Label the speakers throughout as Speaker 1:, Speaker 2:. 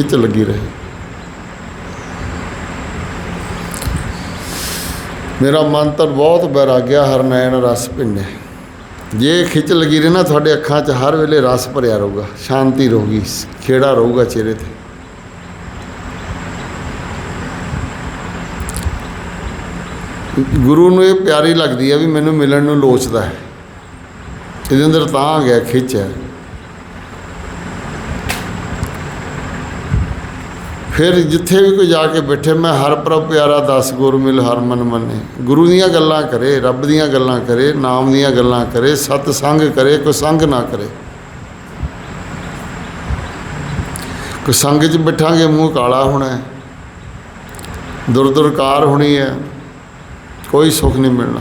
Speaker 1: ਖਿੱਚ ਲੱਗੀ ਰਹੇ। ਮੇਰਾ ਮਨ ਤਾਂ ਬਹੁਤ ਬੈਰਾਗਿਆ ਹਰਨੈਣ ਰਸ ਪਿੰਡੇ ਜੇ ਖਿੱਚ ਲੱਗੀ ਰਹੇ ਨਾ, ਤੁਹਾਡੇ ਅੱਖਾਂ 'ਚ ਹਰ ਵੇਲੇ ਰਸ ਭਰਿਆ ਰਹੂਗਾ, ਸ਼ਾਂਤੀ ਰਹੂਗੀ, ਖੇੜਾ ਰਹੂਗਾ ਚਿਹਰੇ ਤੇ। ਗੁਰੂ ਨੂੰ ਇਹ ਪਿਆਰੀ ਲੱਗਦੀ ਹੈ ਵੀ ਮੈਨੂੰ ਮਿਲਣ ਨੂੰ ਲੋਚਦਾ ਹੈ। ਇਹਦੇ ਅੰਦਰ ਤਾਂ ਆ ਗਿਆ ਖਿੱਚ ਹੈ। ਫਿਰ ਜਿੱਥੇ ਵੀ ਕੋਈ ਜਾ ਕੇ ਬੈਠੇ, ਮੈਂ ਹਰ ਪ੍ਰਭ ਪਿਆਰਾ ਦਸ ਗੁਰ ਮਿਲ ਹਰ ਮਨ। ਮੰਨੇ ਗੁਰੂ ਦੀਆਂ ਗੱਲਾਂ ਕਰੇ, ਰੱਬ ਦੀਆਂ ਗੱਲਾਂ ਕਰੇ, ਨਾਮ ਦੀਆਂ ਗੱਲਾਂ ਕਰੇ, ਸਤ ਸੰਗ ਕਰੇ, ਕੋਈ ਸੰਗ ਨਾ ਕਰੇ। ਕੋਈ ਸੰਗ 'ਚ ਬਿਠਾਂਗੇ, ਮੂੰਹ ਕਾਲਾ ਹੋਣਾ ਹੈ। ਦੁਰਦੁਰਕਾਰ ਹੋਣੀ ਹੈ, ਕੋਈ ਸੁੱਖ ਨਹੀਂ ਮਿਲਣਾ।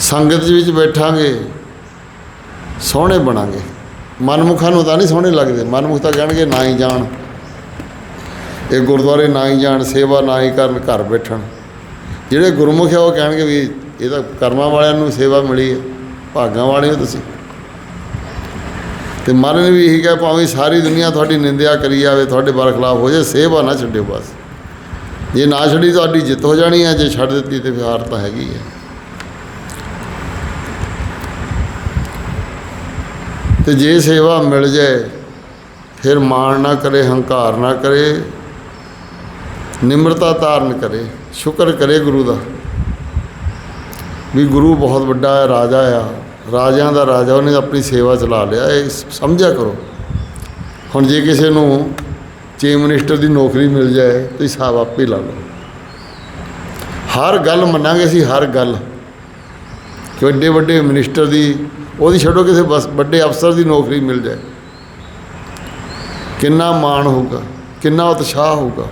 Speaker 1: ਸੰਗਤ ਵਿੱਚ ਬੈਠਾਂਗੇ, ਸੋਹਣੇ ਬਣਾਂਗੇ। ਮਨਮੁਖਾਂ ਨੂੰ ਤਾਂ ਨਹੀਂ ਸੋਹਣੇ ਲੱਗਦੇ, ਮਨਮੁਖ ਤਾਂ ਕਹਿਣਗੇ, ਨਾ ਹੀ ਜਾਣ। ਇਹ ਗੁਰਦੁਆਰੇ ਨਾ ਹੀ ਜਾਣ, ਸੇਵਾ ਨਾ ਹੀ ਕਰਨ, ਘਰ ਬੈਠਣ। ਜਿਹੜੇ ਗੁਰਮੁਖ ਆ, ਉਹ ਕਹਿਣਗੇ ਵੀ ਇਹ ਤਾਂ ਕਰਮਾਂ ਵਾਲਿਆਂ ਨੂੰ ਸੇਵਾ ਮਿਲੀ ਹੈ ਭਾਗਾਂ ਵਾਲੇ ਹੋ ਤੁਸੀਂ। ਤੇ ਮਹਾਰਾਜ ਨੇ ਵੀ ਇਹੀ ਕਿਹਾ, ਭਾਵੇਂ ਸਾਰੀ ਦੁਨੀਆ ਤੁਹਾਡੀ ਨਿੰਦਿਆ ਕਰੀ ਜਾਵੇ, ਤੁਹਾਡੇ ਬਰਖਲਾਫ ਹੋ ਜਾਏ, ਸੇਵਾ ਨਾ ਛੱਡਿਓ ਬਸ। ਜੇ ਨਾ ਛੱਡੀ ਤੁਹਾਡੀ ਜਿੱਤ ਹੋ ਜਾਣੀ ਹੈ ਜੇ ਛੱਡ ਦਿੱਤੀ ਤੇ ਫਿਰ ਹਾਰ ਤਾਂ ਹੈਗੀ ਹੈ ਤੇ ਜੇ ਸੇਵਾ ਮਿਲ ਜਾਏ, ਫਿਰ ਮਾਣ ਨਾ ਕਰੇ, ਹੰਕਾਰ ਨਾ ਕਰੇ ਨਿਮਰਤਾ ਧਾਰਨ ਕਰੇ, ਸ਼ੁਕਰ ਕਰੇ ਗੁਰੂ ਦਾ। ਵੀ ਗੁਰੂ ਬਹੁਤ ਵੱਡਾ ਹੈ, ਰਾਜਾ ਆ। ਰਾਜਿਆਂ ਦਾ ਰਾਜਾ, ਉਹਨੇ ਆਪਣੀ ਸੇਵਾ ਚਲਾ ਲਿਆ। ਇਹ ਸਮਝਿਆ ਕਰੋ। ਹੁਣ ਜੇ ਕਿਸੇ ਨੂੰ ਚੀਫ ਮਿਨਿਸਟਰ ਦੀ ਨੌਕਰੀ ਮਿਲ ਜਾਏ ਤੁਸੀਂ ਹਿਸਾਬ ਆਪੇ ਲਾ ਲਓ। ਹਰ ਗੱਲ ਮੰਨਾਂਗੇ ਅਸੀਂ, ਹਰ ਗੱਲ। ਕਿ ਵੱਡੇ ਵੱਡੇ ਮਿਨਿਸਟਰ ਦੀ, ਉਹਦੀ ਛੱਡੋ ਕਿਸੇ ਬਸ, ਵੱਡੇ ਅਫਸਰ ਦੀ ਨੌਕਰੀ ਮਿਲ ਜਾਏ। ਕਿੰਨਾ ਮਾਣ ਹੋਊਗਾ, ਕਿੰਨਾ ਉਤਸ਼ਾਹ ਹੋਊਗਾ।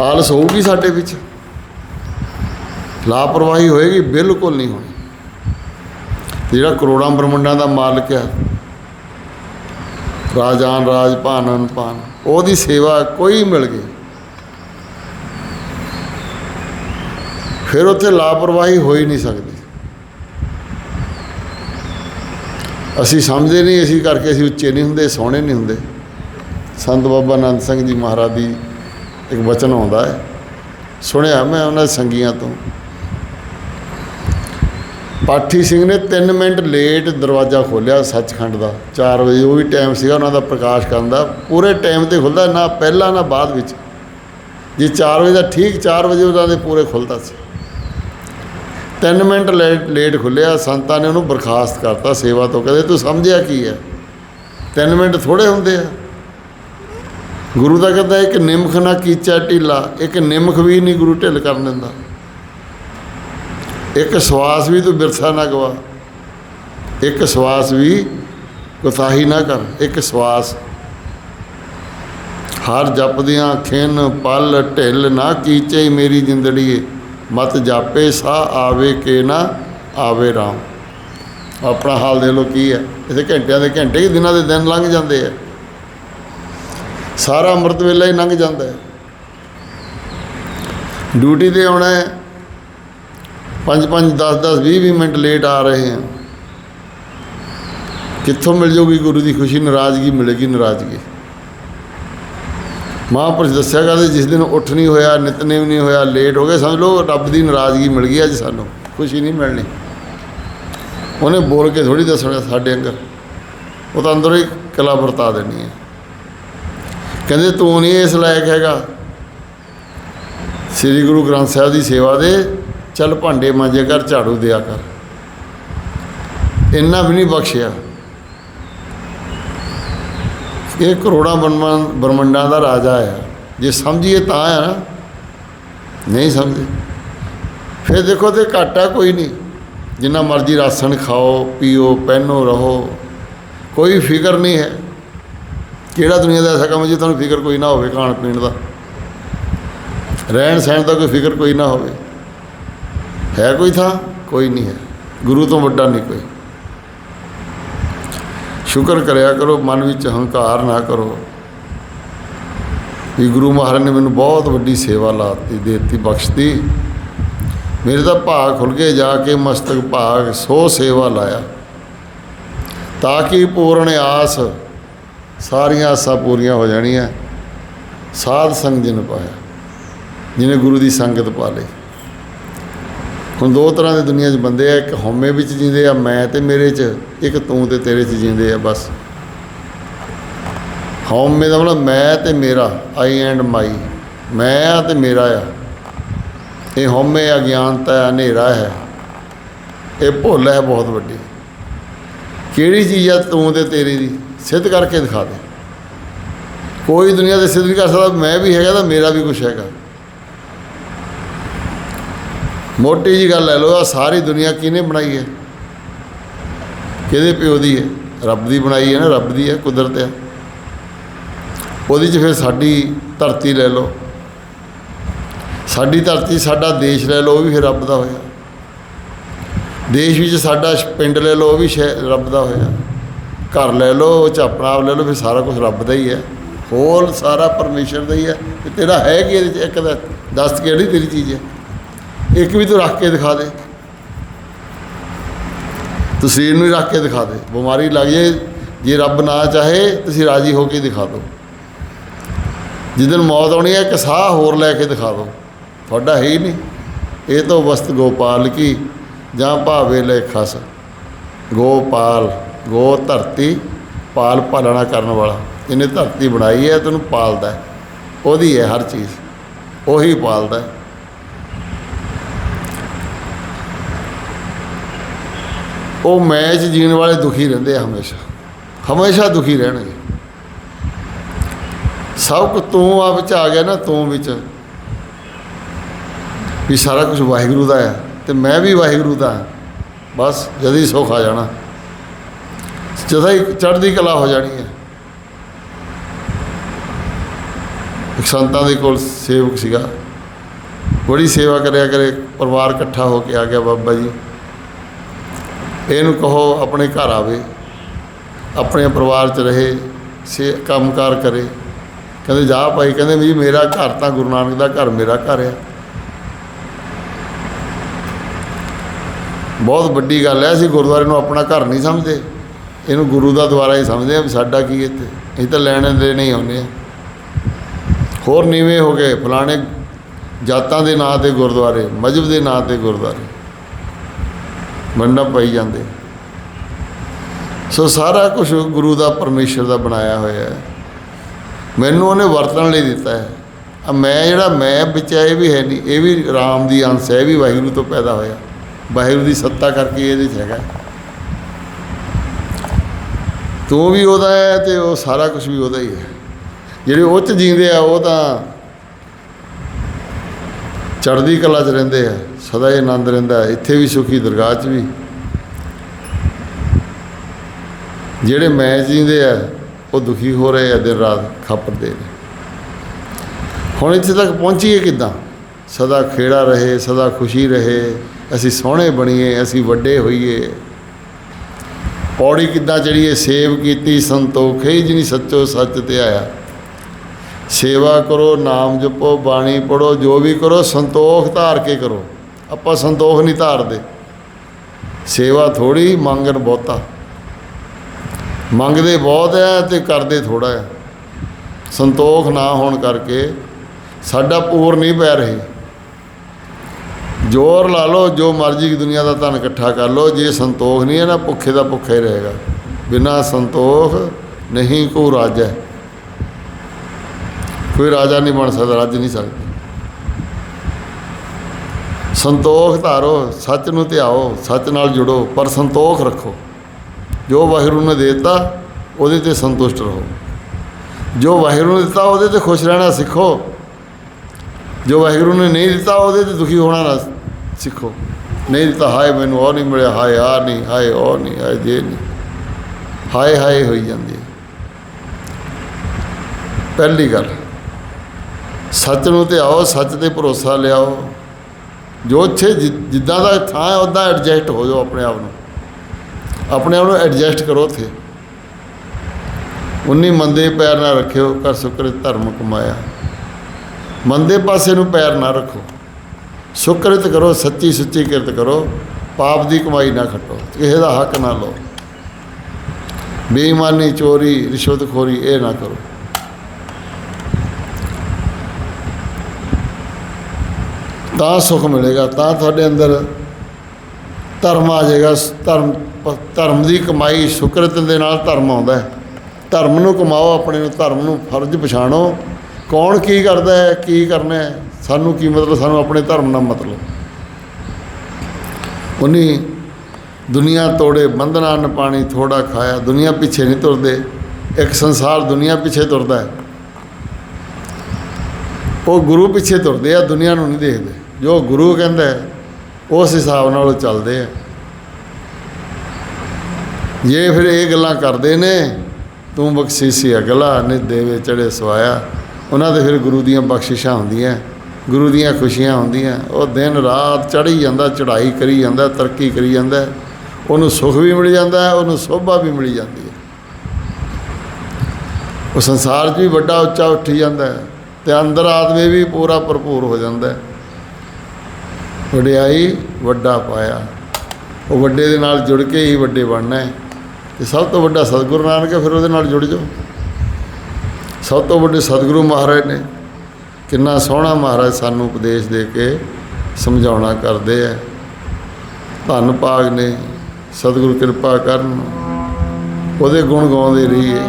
Speaker 1: ਆਲਸ ਹੋਊਗੀ ਸਾਡੇ ਵਿੱਚ। ਲਾਪਰਵਾਹੀ ਹੋਏਗੀ, ਬਿਲਕੁਲ ਨਹੀਂ ਹੋਣੀ। ਜਿਹੜਾ ਕਰੋੜਾਂ ਬ੍ਰਹਮੰਡਾਂ ਦਾ ਮਾਲਕ ਆ ਰਾਜਾਨ ਰਾਜ ਭਾਨਨ ਭਾਨ ਉਹਦੀ ਸੇਵਾ ਕੋਈ ਮਿਲ ਗਈ। ਫਿਰ ਉੱਥੇ ਲਾਪਰਵਾਹੀ ਹੋ ਹੀ ਨਹੀਂ ਸਕਦੀ। ਅਸੀਂ ਸਮਝਦੇ ਨਹੀਂ, ਅਸੀਂ ਕਰਕੇ ਅਸੀਂ ਉੱਚੇ ਨਹੀਂ ਹੁੰਦੇ, ਸੋਹਣੇ ਨਹੀਂ ਹੁੰਦੇ। ਸੰਤ ਬਾਬਾ ਆਨੰਦ ਸਿੰਘ ਜੀ ਮਹਾਰਾਜ ਦੀ ਇੱਕ ਵਚਨ ਆਉਂਦਾ ਹੈ। ਸੁਣਿਆ ਮੈਂ ਉਹਨਾਂ ਸੰਗੀਆਂ ਤੋਂ। ਪਾਠੀ ਸਿੰਘ ਨੇ 3 ਮਿੰਟ ਲੇਟ ਦਰਵਾਜ਼ਾ ਖੋਲ੍ਹਿਆ ਸੱਚਖੰਡ ਦਾ। 4 ਵਜੇ ਉਹ ਵੀ ਟਾਈਮ ਸੀਗਾ, ਉਹਨਾਂ ਦਾ ਪ੍ਰਕਾਸ਼ ਕਰਨ ਦਾ। ਪੂਰੇ ਟਾਈਮ ਤੇ ਖੁੱਲਦਾ ਨਾ ਪਹਿਲਾਂ, ਨਾ ਬਾਅਦ ਵਿੱਚ। ਜੇ 4 ਵਜੇ ਦਾ ਠੀਕ 4 ਵਜੇ ਉਹਨਾਂ ਦੇ ਪੂਰੇ ਖੁੱਲਦਾ ਸੀ। 3 ਮਿੰਟ ਲੇਟ ਲੇਟ ਖੁੱਲਿਆ ਸੰਤਾਂ ਨੇ ਉਹਨੂੰ ਬਰਖਾਸਤ ਕਰਤਾ ਸੇਵਾ ਤੋਂ। ਕਹਿੰਦੇ, ਤੂੰ ਸਮਝਿਆ ਕੀ ਹੈ? 3 ਮਿੰਟ ਥੋੜੇ ਹੁੰਦੇ ਆ। ਗੁਰੂ ਦਾ ਕਹਿੰਦਾ, ਇੱਕ ਨਿਮਖ ਨਾ ਕੀਚਾ ਢਿੱਲਾ, ਇੱਕ ਨਿਮਖ ਵੀ ਨਹੀਂ ਗੁਰੂ ਢਿੱਲ ਕਰਨ ਦਿੰਦਾ। ਇੱਕ ਸਵਾਸ ਵੀ ਤੂੰ ਬਿਰਸਾ ਨਾ ਗਵਾ, ਇੱਕ ਸਵਾਸ ਵੀ ਕੁਤਾਹੀ ਨਾ ਕਰ, ਇੱਕ ਸਵਾਸ। ਹਰ ਜਪਦਿਆਂ ਖਿਨ ਪਲ ਢਿੱਲ ਨਾ ਕੀਚੇ ਮੇਰੀ ਜਿੰਦੜੀਏ, ਮਤ ਜਾਪੇ ਸਾਹ ਆਵੇ ਕੇ ਨਾ ਆਵੇ ਰਾਮ। ਆਪਣਾ ਹਾਲ ਦੇ ਲੋ ਕੀ ਹੈ। ਇਸੇ ਘੰਟਿਆਂ ਦੇ ਘੰਟੇ ਹੀ ਦਿਨਾਂ ਦੇ ਦਿਨ ਲੰਘ ਜਾਂਦੇ ਆ। ਸਾਰਾ ਅੰਮ੍ਰਿਤ ਵੇਲਾ ਹੀ ਲੰਘ ਜਾਂਦਾ ਹੈ। ਡਿਊਟੀ ਤੇ ਆਉਣਾ ਹੈ। 5 5 10 10 20 20 ਮਿੰਟ ਲੇਟ ਆ ਰਹੇ ਹਾਂ। ਕਿੱਥੋਂ ਮਿਲ ਜਾਊਗੀ ਗੁਰੂ ਦੀ ਖੁਸ਼ੀ, ਨਾਰਾਜ਼ਗੀ ਮਿਲੇਗੀ ਨਾਰਾਜ਼ਗੀ। ਮਹਾਂਪੁਰਸ਼ ਦੱਸਿਆ ਕਰਦੇ ਜਿਸ ਦਿਨ ਉੱਠ ਨਹੀਂ ਹੋਇਆ, ਨਿਤਨੇਮ ਨਹੀਂ ਹੋਇਆ ਲੇਟ ਹੋ ਗਏ, ਸਮਝ ਲਓ, ਰੱਬ ਦੀ ਨਾਰਾਜ਼ਗੀ ਮਿਲ ਗਈ ਅੱਜ ਸਾਨੂੰ, ਖੁਸ਼ੀ ਨਹੀਂ ਮਿਲਣੀ। ਉਹਨੇ ਬੋਲ ਕੇ ਥੋੜੀ ਦੱਸਣਾ ਸਾਡੇ ਅੰਦਰ। ਉਹ ਤਾਂ ਅੰਦਰੋਂ ਹੀ ਕਲਾ ਵਰਤਾ ਦੇਣੀ ਹੈ। ਕਹਿੰਦੇ ਤੂੰ ਨਹੀਂ ਇਸ ਲਾਇਕ ਹੈਗਾ। ਸ੍ਰੀ ਗੁਰੂ ਗ੍ਰੰਥ ਸਾਹਿਬ ਦੀ ਸੇਵਾ ਦੇ ਚੱਲ ਭਾਂਡੇ ਮਾਂਜੇ ਕਰ, ਝਾੜੂ ਦਿਆ ਕਰ। ਇੰਨਾ ਵੀ ਨਹੀਂ ਬਖਸ਼ਿਆ। ਇਹ ਕਰੋੜਾਂ ਬ੍ਰਹਮੰਡ ਬ੍ਰਹਮੰਡਾਂ ਦਾ ਰਾਜਾ ਆ। ਜੇ ਸਮਝੀਏ ਤਾਂ ਆ। ਨਾ ਨਹੀਂ ਸਮਝੇ। ਫਿਰ ਦੇਖੋ ਤੇ ਘਾਟਾ ਕੋਈ ਨਹੀਂ ਜਿੰਨਾ ਮਰਜ਼ੀ ਰਾਸ਼ਨ ਖਾਓ, ਪੀਓ, ਪਹਿਨੋ ਰਹੋ। ਕੋਈ ਫਿਕਰ ਨਹੀਂ ਹੈ। ਕਿਹੜਾ ਦੁਨੀਆ ਦਾ ਐਸਾ ਕੰਮ ਜੇ ਤੁਹਾਨੂੰ ਫਿਕਰ ਕੋਈ ਨਾ ਹੋਵੇ ਖਾਣ ਪੀਣ ਦਾ? ਰਹਿਣ ਸਹਿਣ ਦਾ ਕੋਈ ਫਿਕਰ ਕੋਈ ਨਾ ਹੋਵੇ। ਹੈ ਕੋਈ ਥਾਂ? ਕੋਈ ਨਹੀਂ ਹੈ। ਗੁਰੂ ਤੋਂ ਵੱਡਾ ਨਹੀਂ ਕੋਈ। ਸ਼ੁਕਰ ਕਰਿਆ ਕਰੋ, ਮਨ ਵਿੱਚ ਹੰਕਾਰ ਨਾ ਕਰੋ। ਵੀ ਗੁਰੂ ਮਹਾਰਾਜ ਨੇ ਮੈਨੂੰ ਬਹੁਤ ਵੱਡੀ ਸੇਵਾ ਲਾਤੀ, ਦੇਤੀ, ਬਖਸ਼ਤੀ। ਮੇਰੇ ਤਾਂ ਭਾਗ ਖੁੱਲ ਕੇ ਜਾ ਕੇ, ਮਸਤਕ ਭਾਗ ਸੋ ਸੇਵਾ ਲਾਇਆ। ਤਾਂ ਕਿ ਪੂਰਨ ਆਸ ਸਾਰੀਆਂ ਆਸਾਂ ਪੂਰੀਆਂ ਹੋ ਜਾਣੀਆਂ। ਸਾਧ ਸੰਗ ਜਿਨ ਪਾਇਆ। ਜਿਹਨੇ ਗੁਰੂ ਦੀ ਸੰਗਤ ਪਾ ਲਈ। ਹੁਣ ਦੋ ਤਰ੍ਹਾਂ ਦੇ ਦੁਨੀਆ 'ਚ ਬੰਦੇ ਆ, ਇੱਕ ਹਉਮੈ ਵਿੱਚ ਜਿੰਦੇ ਆ, ਮੈਂ ਤੇ ਮੇਰੇ 'ਚ, ਇੱਕ ਤੂੰ ਤੇ ਤੇਰੇ 'ਚ ਜਿੰਦੇ ਆ, ਬਸ। ਹਉਮੈ ਦਾ ਮਤਲਬ ਮੈਂ ਤੇ ਮੇਰਾ, ਆਈ ਐਂਡ ਮਾਈ। ਮੈਂ ਆ ਤੇ ਮੇਰਾ ਆ। ਇਹ ਹਉਮੈ ਅਗਿਆਨਤਾ ਹਨੇਰਾ ਹੈ। ਇਹ ਭੁੱਲ ਹੈ ਬਹੁਤ ਵੱਡੀ। ਕਿਹੜੀ ਚੀਜ਼ ਆ ਤੂੰ ਤੇ ਤੇਰੇ ਦੀ? ਸਿੱਧ ਕਰਕੇ ਦਿਖਾ ਦੇ। ਕੋਈ ਦੁਨੀਆ ਦੇ ਸਿੱਧ ਨਹੀਂ ਕਰ ਸਕਦਾ, ਮੈਂ ਵੀ ਹੈਗਾ ਤਾਂ ਮੇਰਾ ਵੀ ਕੁਝ ਹੈਗਾ। ਮੋਟੀ ਜੀ ਗੱਲ ਲੈ ਲਓ ਆ ਸਾਰੀ ਦੁਨੀਆ ਕਿਹਨੇ ਬਣਾਈ ਹੈ? ਕਿਹਦੇ ਪਿਓ ਦੀ ਹੈ? ਰੱਬ ਦੀ ਬਣਾਈ ਹੈ ਨਾ, ਰੱਬ ਦੀ ਹੈ, ਕੁਦਰਤ ਹੈ। ਉਹਦੇ 'ਚ ਫਿਰ ਸਾਡੀ ਧਰਤੀ ਲੈ ਲਓ। ਸਾਡੀ ਧਰਤੀ ਸਾਡਾ ਦੇਸ਼ ਲੈ ਲਓ, ਉਹ ਵੀ ਫਿਰ ਰੱਬ ਦਾ ਹੋਇਆ। ਦੇਸ਼ ਵਿੱਚ ਸਾਡਾ ਪਿੰਡ ਲੈ ਲਓ, ਉਹ ਵੀ ਸ਼ਹਿ ਰੱਬ ਦਾ ਹੋਇਆ। ਘਰ ਲੈ ਲਓ, ਉਹ 'ਚ ਆਪਣਾ ਆਪ ਲੈ ਲਓ, ਫਿਰ ਸਾਰਾ ਕੁਝ ਰੱਬ ਦਾ ਹੀ ਹੈ। ਹੋਲ ਸਾਰਾ ਪਰਮੇਸ਼ਰ ਦਾ ਹੀ ਹੈ। ਤੇ ਤੇਰਾ ਹੈ ਕੀ ਇਹਦੇ 'ਚ? ਇੱਕ ਦਾ ਦੱਸ ਕਿਹੜੀ ਤੇਰੀ ਚੀਜ਼ ਹੈ। ਇੱਕ ਵੀ ਤੂੰ ਰੱਖ ਕੇ ਦਿਖਾ ਦੇ। ਤੂੰ ਸਰੀਰ ਨੂੰ ਹੀ ਰੱਖ ਕੇ ਦਿਖਾ ਦੇ। ਬਿਮਾਰੀ ਲੱਗ ਜੇ ਜੇ ਰੱਬ ਨਾ ਚਾਹੇ, ਤੁਸੀਂ ਰਾਜੀ ਹੋ ਕੇ ਦਿਖਾ ਦਿਓ। ਜਿੱਦਨ ਮੌਤ ਆਉਣੀ ਹੈ, ਇੱਕ ਸਾਹ ਹੋਰ ਲੈ ਕੇ ਦਿਖਾ ਦਿਓ। ਤੁਹਾਡਾ ਹੈ ਹੀ ਨਹੀਂ। ਇਹ ਤੋਂ ਵਸਤ ਗੋਪਾਲ ਕੀ? ਜਾਂ ਭਾਵੇ ਲੈ ਖਸ ਗੋਪਾਲ। ਗੋ ਧਰਤੀ ਪਾਲ ਪਾਲਣਾ ਕਰਨ ਵਾਲਾ। ਇਹਨੇ ਧਰਤੀ ਬਣਾਈ ਹੈ, ਤੈਨੂੰ ਪਾਲਦਾ ਉਹਦੀ ਹੈ ਹਰ ਚੀਜ਼। ਉਹੀ ਪਾਲਦਾ ਹੈ। ਉਹ ਮੈਚ ਜੀਣ ਵਾਲੇ ਦੁਖੀ ਰਹਿੰਦੇ ਆ ਹਮੇਸ਼ਾ। ਹਮੇਸ਼ਾ ਦੁਖੀ ਰਹਿਣਗੇ। ਸਭ ਕੁ ਤੂੰ ਆਪ 'ਚ ਆ ਗਿਆ ਨਾ, ਤੂੰ ਵਿੱਚ। ਵੀ ਸਾਰਾ ਕੁਝ ਵਾਹਿਗੁਰੂ ਦਾ ਹੈ ਤੇ ਮੈਂ ਵੀ ਵਾਹਿਗੁਰੂ ਦਾ ਬਸ ਜਦ ਹੀ ਸੁੱਖ ਆ ਜਾਣਾ। ਜਦ ਹੀ ਚੜ੍ਹਦੀ ਕਲਾ ਹੋ ਜਾਣੀ ਹੈ। ਇੱਕ ਸੰਤਾਂ ਦੇ ਕੋਲ ਸੇਵਕ ਸੀਗਾ। ਬੜੀ ਸੇਵਾ ਕਰਿਆ ਕਰੇ, ਪਰਿਵਾਰ ਇਕੱਠਾ ਹੋ ਕੇ ਆ ਗਿਆ ਬਾਬਾ ਜੀ। ਇਹਨੂੰ ਕਹੋ ਆਪਣੇ ਘਰ ਆਵੇ, ਆਪਣੇ ਪਰਿਵਾਰ 'ਚ ਰਹੇ, ਸੇ ਕੰਮਕਾਰ ਕਰੇ। ਕਹਿੰਦੇ, ਜਾ ਭਾਈ। ਕਹਿੰਦੇ, ਵੀ ਮੇਰਾ ਘਰ ਤਾਂ ਗੁਰੂ ਨਾਨਕ ਦਾ ਘਰ, ਮੇਰਾ ਘਰ ਆ ਬਹੁਤ ਵੱਡੀ ਗੱਲ ਹੈ, ਅਸੀਂ ਗੁਰਦੁਆਰੇ ਨੂੰ ਆਪਣਾ ਘਰ ਨਹੀਂ ਸਮਝਦੇ। ਇਹਨੂੰ ਗੁਰੂ ਦਾ ਦੁਆਰਾ ਹੀ ਸਮਝਦੇ ਆ ਵੀ ਸਾਡਾ ਕੀ ਇੱਥੇ? ਅਸੀਂ ਤਾਂ ਲੈਣੇ ਦੇ ਨਹੀਂ ਆਉਂਦੇ ਆ। ਹੋਰ ਨੀਵੇਂ ਹੋ ਗਏ, ਫਲਾਣੇ ਜਾਤਾਂ ਦੇ ਨਾਂ ਤੇ ਗੁਰਦੁਆਰੇ ਮਜਬ ਦੇ ਨਾਂ ਤੇ ਗੁਰਦੁਆਰੇ। ਮੰਡਪ ਪਾਈ ਜਾਂਦੇ। ਸੋ ਸਾਰਾ ਕੁਝ ਗੁਰੂ ਦਾ, ਪਰਮੇਸ਼ਰ ਦਾ ਬਣਾਇਆ ਹੋਇਆ ਹੈ। ਮੈਨੂੰ ਉਹਨੇ ਵਰਤਣ ਲਈ ਦਿੱਤਾ ਹੈ। ਆ ਮੈਂ ਜਿਹੜਾ ਮੈਂ ਵਿੱਚ ਇਹ ਵੀ ਹੈ ਨਹੀਂ। ਇਹ ਵੀ ਰਾਮ ਦੀ ਅੰਸ਼ ਹੈ, ਇਹ ਵੀ ਵਾਹਿਗੁਰੂ ਤੋਂ ਪੈਦਾ ਹੋਇਆ। ਵਾਹਿਗੁਰੂ ਦੀ ਸੱਤਾ ਕਰਕੇ ਇਹਦੇ 'ਚ ਹੈਗਾ। ਤੂੰ ਵੀ ਉਹਦਾ ਹੈ ਤੇ ਉਹ ਸਾਰਾ ਕੁਝ ਵੀ ਉਹਦਾ ਹੀ ਹੈ। ਜਿਹੜੇ ਉਹ 'ਚ ਜੀਂਦੇ ਆ, ਉਹ ਤਾਂ ਚੜ੍ਹਦੀ ਕਲਾ 'ਚ ਰਹਿੰਦੇ ਆ, ਸਦਾ ਹੀ ਆਨੰਦ ਰਹਿੰਦਾ ਇੱਥੇ ਵੀ ਸੁਖੀ, ਦਰਗਾਹ 'ਚ ਵੀ। ਜਿਹੜੇ ਮੈਂ ਜੀਂਦੇ ਆ, ਉਹ ਦੁਖੀ ਹੋ ਰਹੇ ਆ, ਦਿਨ ਰਾਤ ਖੱਪਦੇ ਨੇ। ਹੁਣ ਇੱਥੇ ਤੱਕ ਪਹੁੰਚੀਏ ਕਿੱਦਾਂ? ਸਦਾ ਖੇੜਾ ਰਹੇ, ਸਦਾ ਖੁਸ਼ੀ ਰਹੇ, ਅਸੀਂ ਸੋਹਣੇ ਬਣੀਏ, ਅਸੀਂ ਵੱਡੇ ਹੋਈਏ। ਪੌੜੀ ਕਿੱਦਾਂ ਚੜੀਏ ਸੇਵ ਕੀਤੀ ਸੰਤੋਖੇ ਜਿਨੀ ਸੱਚੋ ਸੱਚ ਤੇ ਆਇਆ। ਸੇਵਾ ਕਰੋ, ਨਾਮ ਜਪੋ, ਬਾਣੀ ਪੜੋ ਜੋ ਵੀ ਕਰੋ, ਸੰਤੋਖ ਧਾਰ ਕੇ ਕਰੋ। ਆਪਾਂ ਸੰਤੋਖ ਨਹੀਂ ਧਾਰਦੇ। ਸੇਵਾ ਥੋੜੀ ਮੰਗਣ ਬਹੁਤਾ। ਮੰਗਦੇ ਬਹੁਤ ਹੈ ਤੇ ਕਰਦੇ ਥੋੜਾ ਹੈ ਸੰਤੋਖ ਨਾ ਹੋਣ ਕਰਕੇ ਸਾਡਾ ਪੂਰ ਨਹੀਂ ਪੈ ਰਹੀ। ਜ਼ੋਰ ਲਾ ਲਓ, ਜੋ ਮਰਜ਼ੀ ਦੁਨੀਆ ਦਾ ਧਨ ਇਕੱਠਾ ਕਰ ਲਓ, ਜੇ ਸੰਤੋਖ ਨਹੀਂ ਹੈ ਨਾ, ਭੁੱਖੇ ਦਾ ਭੁੱਖਾ ਹੀ ਰਹੇਗਾ। ਬਿਨਾ ਸੰਤੋਖ ਨਹੀਂ ਕੋ ਰਾਜਾ ਕੋਈ ਰਾਜਾ ਨਹੀਂ ਬਣ ਸਕਦਾ, ਰੱਜ ਨਹੀਂ ਸਕਦਾ। ਸੰਤੋਖ ਧਾਰੋ, ਸੱਚ ਨੂੰ ਧਿਆਓ, ਸੱਚ ਨਾਲ ਜੁੜੋ, ਪਰ ਸੰਤੋਖ ਰੱਖੋ। ਜੋ ਵਾਹਿਗੁਰੂ ਨੇ ਦੇ ਦਿੱਤਾ, ਉਹਦੇ ਤੇ ਸੰਤੁਸ਼ਟ ਰਹੋ। ਜੋ ਵਾਹਿਗੁਰੂ ਨੇ ਦਿੱਤਾ, ਉਹਦੇ ਤੇ ਖੁਸ਼ ਰਹਿਣਾ ਸਿੱਖੋ। ਜੋ ਵਾਹਿਗੁਰੂ ਨੇ ਨਹੀਂ ਦਿੱਤਾ, ਉਹਦੇ ਤੇ ਦੁਖੀ ਹੋਣਾ ਨਾ ਸਿੱਖੋ। ਨਹੀਂ ਤਾਂ ਹਾਏ, ਮੈਨੂੰ ਉਹ ਨਹੀਂ ਮਿਲਿਆ, ਹਾਏ ਆ ਨਹੀਂ, ਹਾਏ, ਉਹ ਨਹੀਂ, ਹਾਏ, ਜੇ ਨਹੀਂ। ਹਾਏ ਹਾਏ ਹੋਈ ਜਾਂਦੀ ਹੈ। ਪਹਿਲੀ ਗੱਲ, ਸੱਚ ਨੂੰ ਧਿਆਓ ਸੱਚ ਤੇ ਭਰੋਸਾ ਲਿਆਓ। ਜੋ ਇੱਥੇ ਜਿ- ਜਿੱਦਾਂ ਦਾ ਥਾਂ ਹੈ, ਉਦਾਂ ਐਡਜਸਟ ਹੋ ਜਾਓ ਆਪਣੇ ਆਪ ਨੂੰ। ਆਪਣੇ ਆਪ ਨੂੰ ਐਡਜਸਟ ਕਰੋ ਉੱਥੇ। ਉਨੀ ਮੰਦੇ ਪੈਰ ਨਾ ਰੱਖਿਓ ਕਰ ਸੁਕਰ ਧਰਮ ਕਮਾਇਆ। ਮੰਦੇ ਪਾਸੇ ਨੂੰ ਪੈਰ ਨਾ ਰੱਖੋ। ਸੁਕਰਤ ਕਰੋ, ਸੱਚੀ ਸੁੱਚੀ ਕਿਰਤ ਕਰੋ, ਪਾਪ ਦੀ ਕਮਾਈ ਨਾ ਖੱਟੋ ਕਿਸੇ ਦਾ ਹੱਕ ਨਾ ਲਓ। ਬੇਈਮਾਨੀ, ਚੋਰੀ, ਰਿਸ਼ਵਤਖੋਰੀ, ਇਹ ਨਾ ਕਰੋ। ਤਾਂ ਸੁੱਖ ਮਿਲੇਗਾ, ਤਾਂ ਤੁਹਾਡੇ ਅੰਦਰ ਧਰਮ ਆ ਜਾਏਗਾ, ਧਰਮ ਧਰਮ ਦੀ ਕਮਾਈ ਸ਼ੁਕਰਤ ਦੇ ਨਾਲ ਧਰਮ ਆਉਂਦਾ ਹੈ। ਧਰਮ ਨੂੰ ਕਮਾਓ, ਆਪਣੇ ਨੂੰ ਧਰਮ ਨੂੰ ਫਰਜ਼ ਪਛਾਣੋ। ਕੌਣ ਕੀ ਕਰਦਾ ਹੈ, ਕੀ ਕਰਨਾ ਹੈ, ਸਾਨੂੰ ਕੀ ਮਤਲਬ, ਸਾਨੂੰ ਆਪਣੇ ਧਰਮ ਨਾਲ ਮਤਲਬ। ਉਹਨੇ ਦੁਨੀਆ ਤੋੜੇ, ਬੰਧਨਾ ਨ ਪਾਣੀ, ਥੋੜਾ ਖਾਇਆ, ਦੁਨੀਆ ਪਿੱਛੇ ਨਹੀਂ ਤੁਰਦੇ। ਇੱਕ ਸੰਸਾਰ ਦੁਨੀਆ ਪਿੱਛੇ ਤੁਰਦਾ ਹੈ। ਉਹ ਗੁਰੂ ਪਿੱਛੇ ਤੁਰਦੇ ਆ, ਦੁਨੀਆ ਨੂੰ ਨਹੀਂ ਦੇਖਦੇ। ਜੋ ਗੁਰੂ ਕਹਿੰਦਾ ਉਸ ਹਿਸਾਬ ਨਾਲ ਉਹ ਚੱਲਦੇ ਆ। ਜੇ ਫਿਰ ਇਹ ਗੱਲਾਂ ਕਰਦੇ ਨੇ, ਤੂੰ ਬਖਸ਼ੀਸੀ ਅਗਲਾ ਨੇ ਦੇਵੇ ਚੜੇ ਸਵਾਇਆ। ਉਹਨਾਂ ਦੇ ਫਿਰ ਗੁਰੂ ਦੀਆਂ ਬਖਸ਼ਿਸ਼ਾਂ ਹੁੰਦੀਆਂ, ਗੁਰੂ ਦੀਆਂ ਖੁਸ਼ੀਆਂ ਹੁੰਦੀਆਂ, ਉਹ ਦਿਨ ਰਾਤ ਚੜ੍ਹੀ ਜਾਂਦਾ, ਚੜ੍ਹਾਈ ਕਰੀ ਜਾਂਦਾ, ਤਰੱਕੀ ਕਰੀ ਜਾਂਦਾ, ਉਹਨੂੰ ਸੁੱਖ ਵੀ ਮਿਲ ਜਾਂਦਾ, ਉਹਨੂੰ ਸੋਭਾ ਵੀ ਮਿਲ ਜਾਂਦੀ ਹੈ। ਉਹ ਸੰਸਾਰ 'ਚ ਵੀ ਵੱਡਾ ਉੱਚਾ ਉੱਠੀ ਜਾਂਦਾ ਹੈ ਤੇ ਅੰਦਰ ਆਤਮੇ ਵੀ ਪੂਰਾ ਭਰਪੂਰ ਹੋ ਜਾਂਦਾ ਵਡਿਆਈ ਵੱਡਾ ਪਾਇਆ, ਉਹ ਵੱਡੇ ਦੇ ਨਾਲ ਜੁੜ ਕੇ ਹੀ ਵੱਡੇ ਬਣਨਾ ਹੈ। ਤੇ ਸਭ ਤੋਂ ਵੱਡਾ ਸਤਿਗੁਰੂ ਨਾਨਕ ਹੈ, ਫਿਰ ਉਹਦੇ ਨਾਲ ਜੁੜ ਜਾਓ। ਸਭ ਤੋਂ ਵੱਡੇ ਸਤਿਗੁਰੂ ਮਹਾਰਾਜ ਨੇ ਕਿੰਨਾ ਸੋਹਣਾ ਮਹਾਰਾਜ ਸਾਨੂੰ ਉਪਦੇਸ਼ ਦੇ ਕੇ ਸਮਝਾਉਣਾ ਕਰਦੇ ਆ। ਧੰਨ ਭਾਗ ਨੇ, ਸਤਿਗੁਰੂ ਕਿਰਪਾ ਕਰਨ, ਉਹਦੇ ਗੁਣ ਗਾਉਂਦੇ ਰਹੀਏ।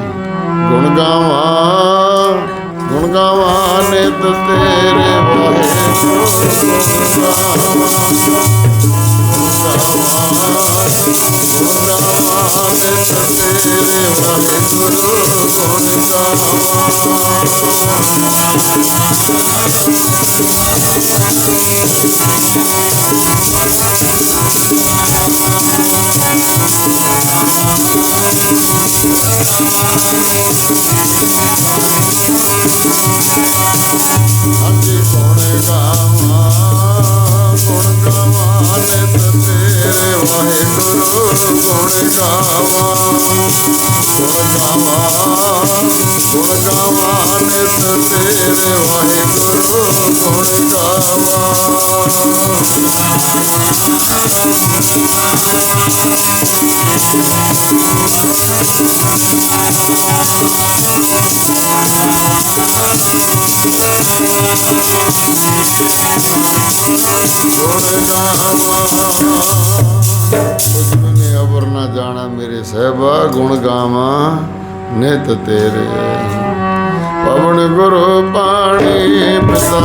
Speaker 1: ਗੁਣ ਗਾਵਾਂ ਗੁਣ ਗਾਵਾਂ ਨਿਤ ਤੇਰੇ ਵਾਹਿਗੁਰੂ। ਗੁਣ ਗਾਵਾਂ ਤੇਰੇ ਵਾਹਿਗੁਰੂ ਗੁਣ ਗਾਵਾਂ ਹਾਂਜੀ ਗੁਣ ਗਾਵਾਂ ਗੁਣ ਗਾਵਾਂ ਨਿਤ ਤੇਰੇ ਵਾਹਿਗੁਰੂ ਗੁਣ ਗਾਵਾਂ ਗੁਣ ਗਾਵਾਂ ਗੁਣ ਗਾਵਾਂ ਨਿਤ ਤੇਰੇ ਵਾਹਿਗੁਰੂ ਗੁਣ ਗਾਵਾਂ ਗੁਣ ਗਾਵਾਂ ਕੁਝ ਨਾ ਜਾਣਾ ਮੇਰੇ ਸਹਿਬਾ ਗੁਣ ਗਾਵਾਂ ਨਿਤ ਤੇਰੇ। ਪਵਨ ਗੁਰੂ ਪਾਣੀ ਪਿਤਾ